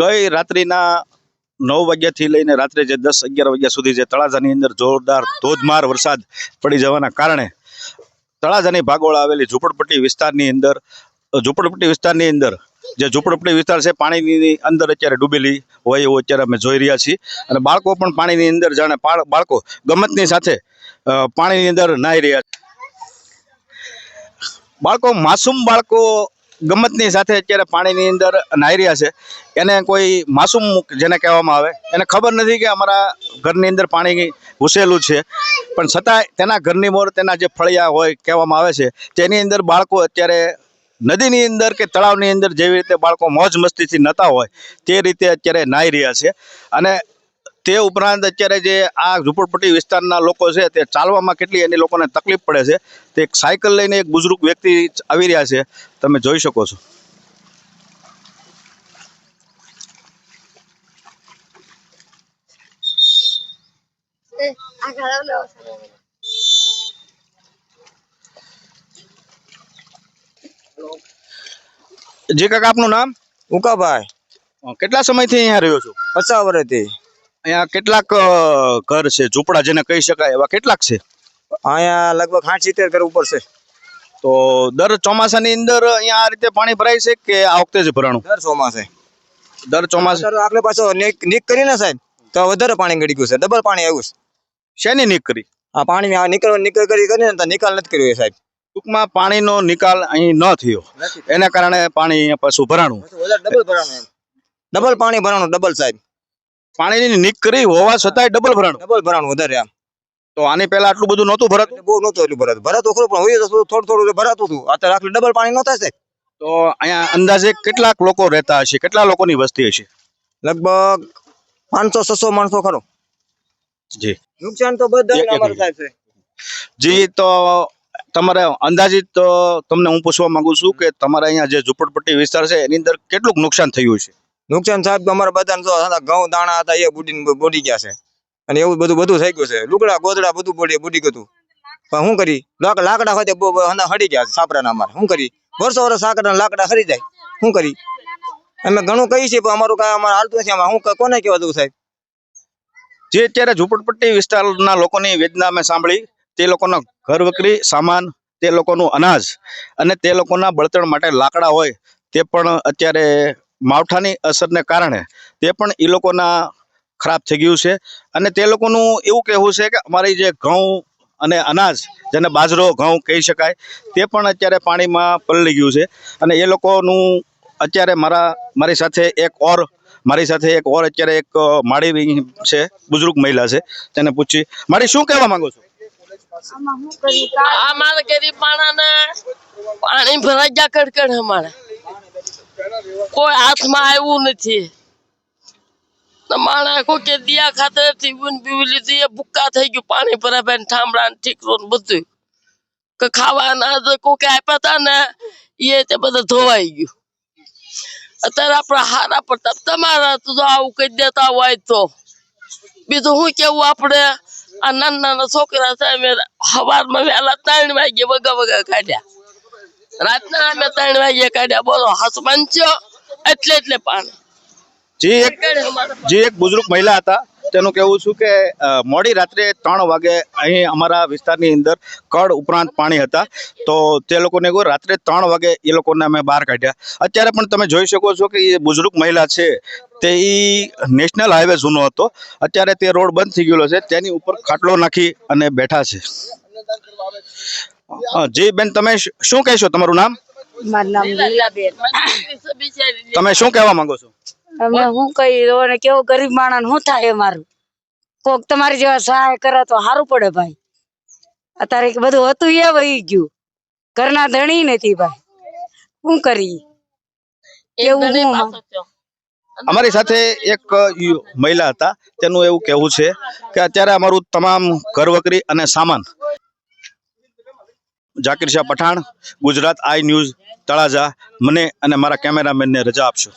ગઈ રાત્રિના નવ વાગ્યાથી લઈને રાત્રે જે દસ અગિયાર વાગ્યા સુધી જે તળાજાની અંદર જોરદાર ધોધમાર વરસાદ પડી જવાના કારણે તળાજાની ભાગોળ આવેલી ઝૂંપડપટ્ટી વિસ્તારની અંદર ઝૂંપડપટ્ટી વિસ્તારની અંદર, જે ઝૂંપડપટ્ટી વિસ્તાર છે, પાણીની અંદર અત્યારે ડૂબેલી હોય એવું અત્યારે અમે જોઈ રહ્યા છીએ. અને બાળકો પણ પાણીની અંદર જાણે બાળકો ગમતની સાથે પાણીની અંદર નાહી રહ્યા છે. બાળકો, માસૂમ બાળકો ગમતની સાથે અત્યારે પાણીની અંદર નાહી રહ્યા છે. એને કોઈ માસૂમ જેને કહેવામાં આવે, એને ખબર નથી કે અમારા ઘરની અંદર પાણી ઘૂસેલું છે. પણ છતાંય તેના ઘરની મોર તેના જે ફળિયા હોય કહેવામાં આવે છે, તેની અંદર બાળકો અત્યારે નદીની અંદર કે તળાવની અંદર જેવી રીતે બાળકો મોજ મસ્તીથી નતા હોય, તે રીતે અત્યારે નાહી રહ્યા છે. અને તે ઉપરાંત અત્યારે જે આ ઝૂંપડપટ્ટી વિસ્તારના લોકો છે તે ચાલવામાં કેટલી એની લોકોને તકલીફ પડે છે તે એક સાયકલ લઈને એક બુઝુર્ગ વ્યક્તિ આવી રહ્યા છે તમે જોઈ શકો છો. જે કાકા આપનું નામ? ઉકાભાઈ. કેટલા સમયથી અહીંયા રહ્યો છું? પચાસ વર્ષથી. અહીંયા કેટલાક ઘર છે ઝૂંપડા જેને કહી શકાય એવા કેટલાક છે? અહીંયા લગભગ સાઠ સિત્તેર ઘર ઉપર છે. તો દર ચોમાસાની અંદર અહીંયા આ રીતે પાણી ભરાય છે કે આ વખતે જ ભરાણું? દર ચોમાસે. દર ચોમાસા? આપણે પાછો નીક નીક કરીને સાહેબ તો વધારે પાણી ગળી ગયું છે ડબલ પાણી આવ્યું છે. શેની નીક કરી? આ પાણી આ નીકળ નીકળ કરી કરીને તો નિકાલ નથી કર્યો એ સાહેબ. ટૂંકમાં પાણીનો નિકાલ અહીં ન થયો. એના કારણે પાણી પાછું ભરાણું. ડબલ ભરાણું ડબલ પાણી ભરાણું ડબલ સાહેબ. પાણીની નીક કરી હોવા છતાંય ડબલ ભરાણ. ડબલ ભરાણ વધારે આમ. તો આની પહેલા આટલું બધું નહોતું ભરત? બહુ નહોતું એટલું ભરાતું. ભરાતું ખરું પણ હોય થોડું થોડું ભરાતું હતું. અત્યારે આટલું ડબલ પાણી નહોતા સાહેબ. તો અહીંયા અંદાજે કેટલાક લોકો રહેતા હશે? કેટલા લોકોની વસ્તી હશે? લગભગ પાંચસો છસો માણસો ખરો. જી. નુકસાન તો બધા એક છે. જી તો તમારે અંદાજિત તમને હું પૂછવા માંગુ છું કે તમારા અહીંયા જે ઝૂંપડપટ્ટી વિસ્તાર છે એની અંદર કેટલું નુકસાન થયું છે નુકસાન સાહેબ અમારા બધાને જો ઘઉં, દાણા હતા, એ બુડીને બુડી ગયા છે. અને એવું બધું બધું થઈ ગયું છે. લુગડા, ગોદડા બધું બુડી બુડી ગયું પણ શું કરી? લાક- લાકડા હોય હડી ગયા સાપરાના અમારે. શું કરી? વર્ષો વર્ષ સાકડા લાકડા હરી જાય. શું કરી? અમે ઘણું કહી છીએ, પણ અમારું કાંઈ અમારે હાલતું નથી. આમાં કોને કહેવા દઉં સાહેબ? જે અત્યારે ઝૂંપડપટ્ટી વિસ્તારના લોકોની વેદના અમે સાંભળી, તે લોકોનો ઘર વકરી સામાન, તે લોકોનું અનાજ અને તે લોકોના બળતણ માટે લાકડા હોય, તે પણ અત્યારે માવઠાની અસરને કારણે તે પણ એ લોકોના ખરાબ થઈ ગયું છે. અને તે લોકોનું એવું કહેવું છે કે અમારી જે ઘઉં અને અનાજ, જેને બાજરો, ઘઉં કહી શકાય, તે પણ અત્યારે પાણીમાં પલળી ગયું છે. અને એ લોકોનું અત્યારે મારા, મારી સાથે એક ઓર, મારી સાથે એક ઓર અત્યારે એક માળી છે, બુઝુર્ગ મહિલા છે, તેને પૂછી મારી શું કહેવા માંગો છો? પાણી ભરાઈ ગયા કડકડ કોઈ હાથમાં આવ્યું નથી. માણા કે દિયા ખાતર બુન લીધી, એ થઈ ગયું. પાણી ભરાય ઠામડા ઠીકરો બધું કે ખાવાના તો કોઈ આપ્યા હતા ને એ તે બધા ધોવાઈ ગયું. અત્યારે આપણા હારા પડતા તમારા તો આવું કહી દેતા હોય તો. બીજું શું કેવું આપણે? આ નાના નાના છોકરા અમે સવારમાં વહેલા ત્રણ વાગે વગા વગા કાઢ્યા. રાતના અમે ત્રણ વાગે કાઢ્યા. બોલો, હસબન્ડ છો? એટલે એટલે પાણી. જે એક જે એક બુઝુર્ગ મહિલા હતા. તેનું કહેવું છું કે મોડી રાત્રે ત્રણ વાગે અહીં અમારા વિસ્તારની અંદર કડ ઉપરાંત પાણી હતા. તો તે લોકોને રાત્રે ત્રણ વાગે એ લોકોને અમે બહાર કાઢ્યા. અત્યારે પણ તમે જોઈ શકો છો કે એ બુઝુર્ગ મહિલા છે તે ઈ નેશનલ હાઈવે જૂનો હતો. અત્યારે તે રોડ બંધ થઈ ગયેલો છે. તેની ઉપર ખાટલો નાખી અને બેઠા છે. જી બેન તમે શું કહેશો? તમારું નામ? મારું નામ લીલાબેન તમે શું કહેવા માંગો છો? અમે હું કહી અને કેવો ગરીબ માણસ શું થાય મારું. કોક તમારી જેવા સહાય કરે તો સારું પડે ભાઈ. અત્યારે બધું હતું એ વહી ગયું. ઘરના ધણી નથી ભાઈ. શું કરી એવું હું અમારી સાથે એક મહિલા હતા. તેનું એવું કહેવું છે કે અત્યારે અમારું તમામ ઘરવકરી અને સામાન. જાકીર શાહ પઠાણ ગુજરાત આઈ ન્યૂઝ તળાજા મને અને મારા કેમેરામેનને રજા આપશો.